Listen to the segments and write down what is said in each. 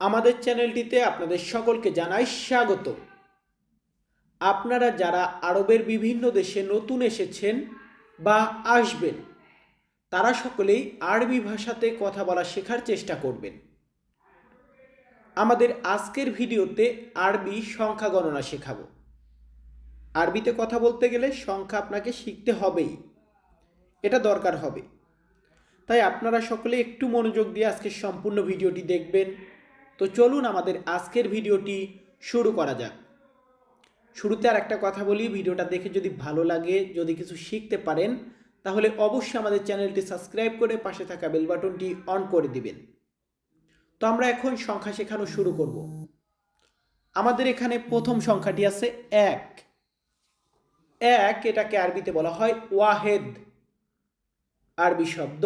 আমাদের চ্যানেলটিতে আপনাদের সকলকে জানাই স্বাগত। আপনারা যারা আরবের বিভিন্ন দেশে নতুন এসেছেন বা আসবেন, তারা সকলেই আরবি ভাষাতে কথা বলা শেখার চেষ্টা করবেন। আমাদের আজকের ভিডিওতে আরবি সংখ্যা গণনা শেখাবো। আরবিতে কথা বলতে গেলে সংখ্যা আপনাকে শিখতে হবেই। এটা দরকার হবে। তাই আপনারা সকলে একটু মনোযোগ দিয়ে আজকের সম্পূর্ণ ভিডিওটি দেখবেন তো চলুন আমাদের আজকের ভিডিওটি শুরু করা যাক। শুরুতে আর একটা কথা বলি, ভিডিওটা দেখে যদি ভালো লাগে, যদি কিছু শিখতে পারেন, তাহলে অবশ্যই আমাদের চ্যানেলটি সাবস্ক্রাইব করে পাশে থাকা বেল বাটনটি অন করে দিবেন। তো আমরা এখন সংখ্যা শেখানো শুরু করব। আমাদের এখানে প্রথম সংখ্যাটি আছে এক। এক এটাকে আরবিতে বলা হয় ওয়াহেদ। আরবি শব্দ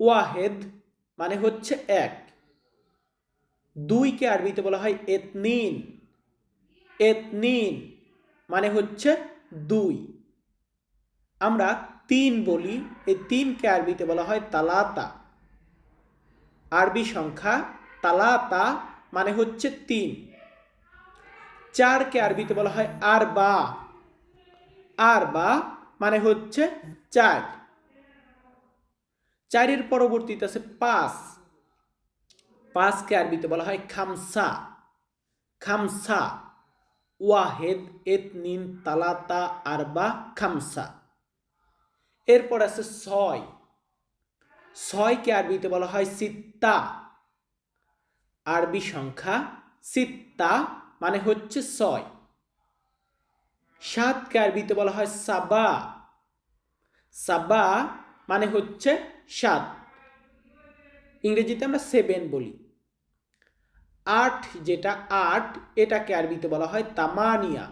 ওয়াহেদ মানে হচ্ছে এক। দুইকে আরবিতে বলা হয় এতনিন। এতনিন মানে হচ্ছে দুই। আমরা তিন বলি, এই তিনকে আরবিতে বলা হয় তালাতা। আরবি সংখ্যা তালাতা মানে হচ্ছে তিন। চারকে আরবিতে বলা হয় আর বা আর বা মানে হচ্ছে চার। চারের পরবর্তীতে আছে পাঁচ। পাঁচকে আরবিতে বলা হয় খামসা। খামসা, ওয়াহেদ, এতনিন, তালাতা, আরবা, খামসা। এরপর আছে ছয়। ছয়কে আরবিতে বলা হয় সিত্তা। আরবি সংখ্যা সিত্তা মানে হচ্ছে ছয়। সাতকে আরবিতে বলা হয় সাবা। সাবা মানে হচ্ছে সাত। ইংরেজিতে আমরা সেভেন বলি। আট, যেটা আট, এটাকে আরবিতে বলা হয় তামানিয়া।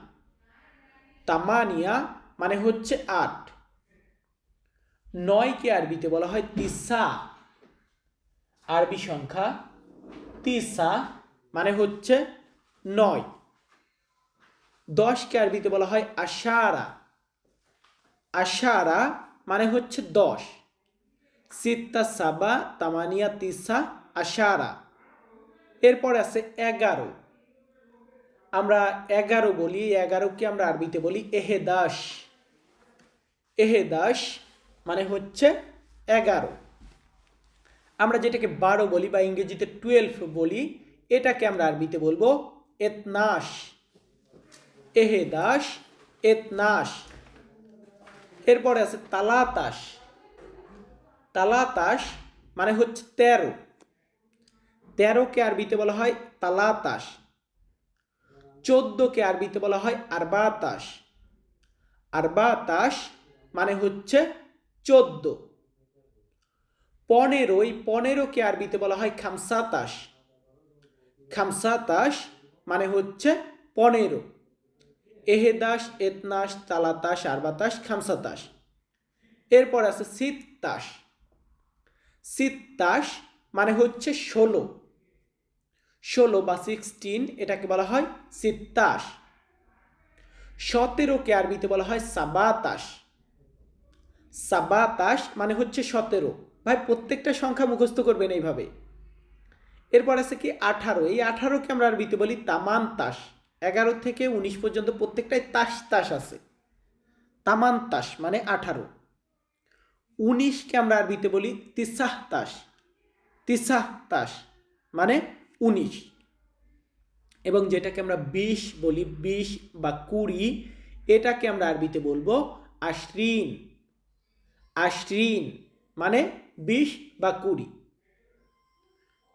তামানিয়া মানে হচ্ছে আট। নয়কে আরবিতে বলা হয় তিসা। আরবি সংখ্যা তিসা মানে হচ্ছে নয়। দশকে আরবিতে বলা হয় আশারা। আশারা মানে হচ্ছে দশ। সিত্তা সাবা, তামানিয়া, তিসা, আশারা। এরপর আছে এগারো। আমরা এগারো বলি, এগারোকে আমরা আরবিতে বলি এহে দাস এহে দাস মানে হচ্ছে এগারো। আমরা যেটাকে বারো বলি বা ইংরেজিতে টুয়েলভ বলি, এটাকে আমরা আরবিতে বলব এতনাস। এহে দাস এতনাশ এরপরে আছে তালাতাস। তালাতাস মানে হচ্ছে তেরো। তেরোকে আরবিতে বলা হয় তালাতাস চোদ্দোকে আরবিতে বলা হয় আরবাতাস আরবাতাস মানে হচ্ছে চোদ্দ। পনেরোই, পনেরোকে আরবিতে বলা হয় খামসাতাস খামসাতাস মানে হচ্ছে পনেরো। এহেদাস, এতনাস তালাতাস আরবাতাস খামসাতাস এরপর আছে সিত্তাস সিত্তাস মানে হচ্ছে ষোলো। ষোলো বা সিক্সটিন এটাকে বলা হয় সিত্তাস সতেরোকে আরবিতে বলা হয় সাবাতাস সাবাতাস মানে হচ্ছে সতেরো। ভাই, প্রত্যেকটা সংখ্যা মুখস্থ করবেন এইভাবে। এরপর আছে কি আঠারো। এই আঠারোকে আমরা আরবিতে বলি তামান তাস এগারো থেকে উনিশ পর্যন্ত প্রত্যেকটাই তাস তাস আছে। তামান তাস মানে আঠারো। উনিশকে আমরা আরবিতে বলি তিসাহ তাস তিসাহ তাস মানে উনিশ। এবং যেটাকে আমরা বিশ বলি, বিশ বা কুড়ি, এটাকে আমরা আরবিতে বলব আশ্রিন। আশ্রিন মানে বিশ বা কুড়ি।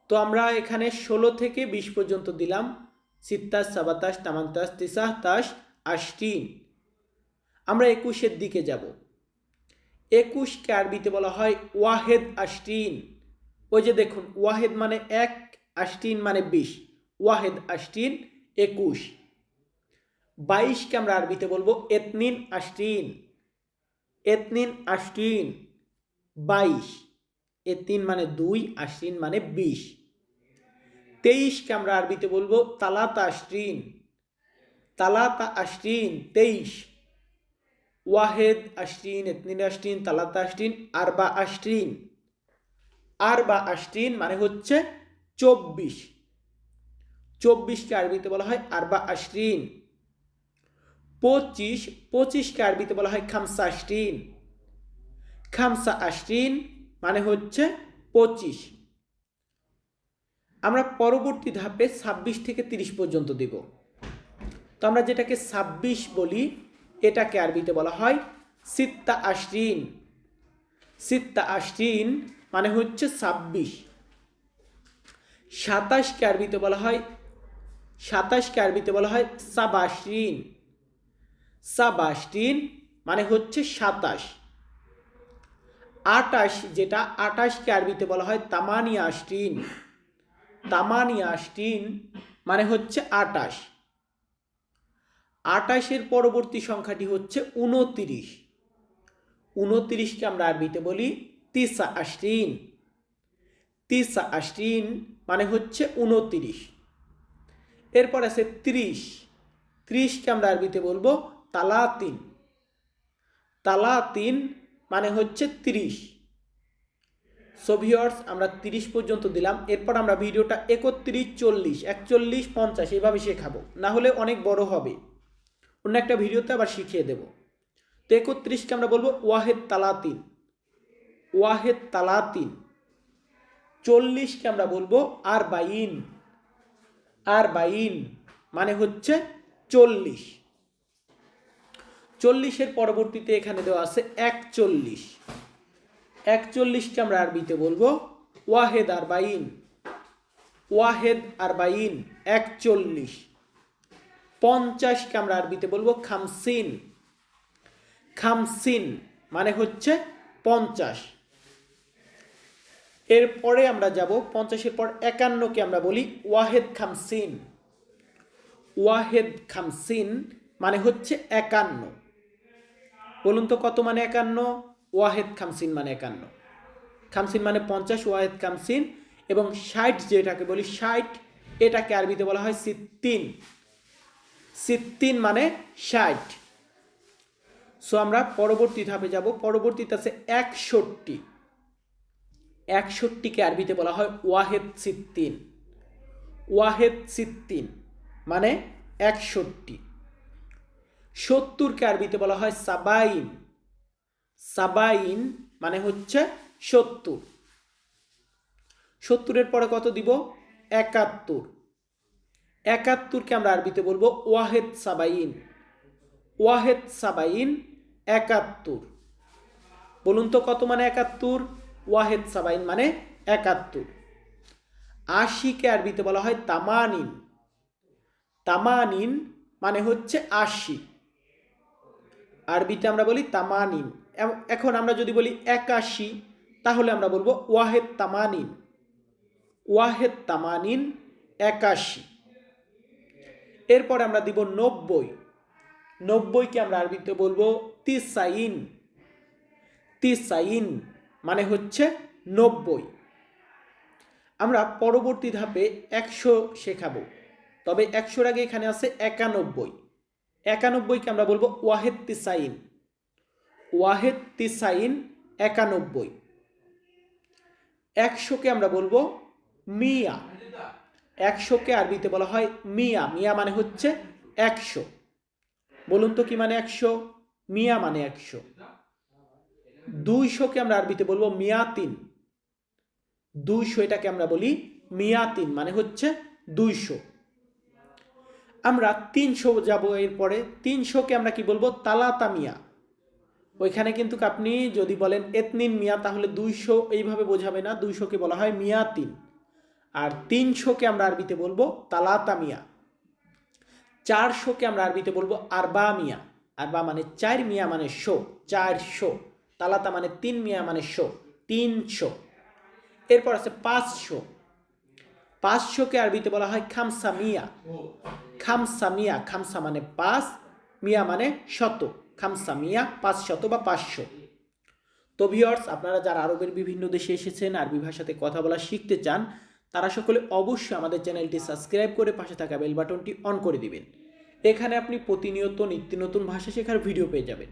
তো আমরা এখানে ষোলো থেকে বিশ পর্যন্ত দিলাম। সিত্তাস সাবাতাস তামান্তাস তিসাহ তাস আশ্রিন। আমরা একুশের দিকে যাব। একুশকে আরবিতে বলা হয় ওয়াহেদ আশ্রিন। ওই যে দেখুন, ওয়াহেদ মানে এক আষ্টিন মানে বিশ, ওয়াহেদ আষ্টিন একুশ। বাইশকে আমরা আরবিতে বলব এতনিন আষ্টিন এতনিন আষ্টিন বাইশ। এতিন মানে দুই আশ্রিন মানে বিশ। তেইশকে আমরা আরবিতে বলব তালাতা আশ্রিন তালাতা আশ্রিন তেইশ। ওয়াহেদ আশ্রিন এতনিন আশ্রিন তালাতা আশ্রিন আরবা আশ্রিন আরবা আশ্রিন মানে হচ্ছে চব্বিশ। চব্বিশকে আরবিতে বলা হয় আরবা আশরিন। পঁচিশ, পঁচিশকে আরবিতে বলা হয় খামসা আশরিন। খামসা আশরিন মানে হচ্ছে পঁচিশ। আমরা পরবর্তী ধাপে ছাব্বিশ থেকে তিরিশ পর্যন্ত দিব। তো আমরা যেটাকে ছাব্বিশ বলি, এটাকে আরবিতে বলা হয় সিত্তা আশরিন। সিত্তা আশরিন মানে হচ্ছে ছাব্বিশ। সাতাশকে আরবিতে বলা হয়, সাতাশকে আরবিতে বলা হয় সাবাশরিন। সাবাশরিন মানে হচ্ছে সাতাশ। আটাশ যেটা, আটাশকে আরবিতে বলা হয় তামানিয়া আশরিন তামানিয়া আশরিন মানে হচ্ছে আটাশ। আটাশের পরবর্তী সংখ্যাটি হচ্ছে উনতিরিশ উনতিরিশকে আমরা আরবিতে বলি তিসা আশরিন তিসা আশরিন মানে হচ্ছে উনতিরিশ। এরপর আছে ত্রিশ। ত্রিশকে আমরা আরবিতে বলব তালা তিন তালা তিন মানে হচ্ছে ত্রিশ। সোভিয়র্স আমরা তিরিশ পর্যন্ত দিলাম। এরপর আমরা ভিডিওটা একত্রিশ, চল্লিশ, একচল্লিশ, পঞ্চাশ এইভাবে শেখাবো। না হলে অনেক বড় হবে। অন্য একটা ভিডিওতে আবার শিখিয়ে দেব। তো একত্রিশকে আমরা বলব ওয়াহেদ তালাতিন। ওয়াহেদ তালাতিন। চল্লিশকে আমরা বলব আর বাইন আর বাইন মানে হচ্ছে চল্লিশ। চল্লিশের পরবর্তীতে এখানে দেওয়া আছে একচল্লিশ। একচল্লিশকে আমরা আরবিতে বলব ওয়াহেদ আর বাইন ওয়াহেদ আর বাইন একচল্লিশ। পঞ্চাশকে আমরা আরবিতে বলব খামসিন। খামসিন মানে হচ্ছে পঞ্চাশ। এরপরে আমরা যাব পঞ্চাশের পর একান্নকে আমরা বলি ওয়াহেদ খামসিন। ওয়াহেদ খামসিন মানে হচ্ছে একান্ন। বলুন তো কত মানে একান্ন? ওয়াহেদ খামসিন মানে একান্ন। খামসিন মানে পঞ্চাশ, ওয়াহেদ খামসিন এবং ষাট যেটাকে বলি ষাট, এটাকে আরবিতে বলা হয় সিত্তিন। সিত্তিন মানে ষাট। সো আমরা পরবর্তী ধাপে যাব। পরবর্তীতে আছে একষট্টি। একষট্টিকে আরবিতে বলা হয় ওয়াহেদ সিত্তিন ওয়াহেদ সিত্তিন মানে একষট্টি। সত্তরকে আরবিতে বলা হয় সাবাইন। সাবাইন মানে হচ্ছে সত্তর। সত্তরের পরে কত দিব? একাত্তর। একাত্তরকে আমরা আরবিতে বলব ওয়াহেদ সাবাইন। ওয়াহেদ সাবাইন একাত্তর। বলুন তো কত মানে একাত্তর? ওয়াহেদ সাবাইন মানে একাত্তর। আশিকে আরবিতে বলা হয় তামানিন। তামানিন মানে হচ্ছে আশি। আরবিতে আমরা বলি তামানিন। এখন আমরা যদি বলি একাশি, তাহলে আমরা বলব ওয়াহেদ তামানিন। ওয়াহেদ তামানিন একাশি। এরপর আমরা দিব নব্বই। নব্বইকে আমরা আরবিতে বলব তিসাইন। তিসাইন। মানে হচ্ছে নব্বই। আমরা পরবর্তী ধাপে একশো শেখাবো। তবে একশোর আগে এখানে আছে একানব্বই। একানব্বইকে আমরা বলব ওয়াহেদ তিসাইন। ওয়াহেদ তিসাইন একানব্বই। একশোকে আমরা বলব মিয়া। একশোকে আরবিতে বলা হয় মিয়া। মিয়া মানে হচ্ছে একশো। বলুন তো কি মানে একশো? মিয়া মানে একশো। দুইশোকে আমরা আরবিতে বলব মিয়াতিন। দুইশো এটাকে আমরা বলি মিয়াতিন মানে হচ্ছে দুইশো। আমরা তিনশো যাব এরপরে তিনশোকে আমরা কি বলব? তালাতা মিয়া ওইখানে কিন্তু আপনি যদি বলেন এতনিন মিয়া, তাহলে দুইশো এইভাবে বোঝাবে না দুইশোকে বলা হয় মিয়াতিন। আর তিনশোকে আমরা আরবিতে বলব তালাতা মিয়া চারশোকে আমরা আরবিতে বলব আরবা মিয়া আরবা মানে চার, মিয়া মানে শো, চারশো। তালাতা মানে তিন মিয়া মানে শো তিনশো এরপর আছে পাঁচশো পাঁচশোকে আরবিতে বলা হয় খামসা মিয়া। খামসা মিয়া, খামসা মানে পাঁচ, মিয়া মানে শত। খামসা মিয়া, পাঁচ শত বা পাঁচশো তো ভিওর্স আপনারা যারা আরবের বিভিন্ন দেশে এসেছেন, আরবি ভাষাতে কথা বলা শিখতে চান, তারা সকলে অবশ্যই আমাদের চ্যানেলটি সাবস্ক্রাইব করে পাশে থাকা বেল বাটনটি অন করে দিবেন। এখানে আপনি প্রতিনিয়ত নিত্য নতুন ভাষা শেখার ভিডিও পেয়ে যাবেন।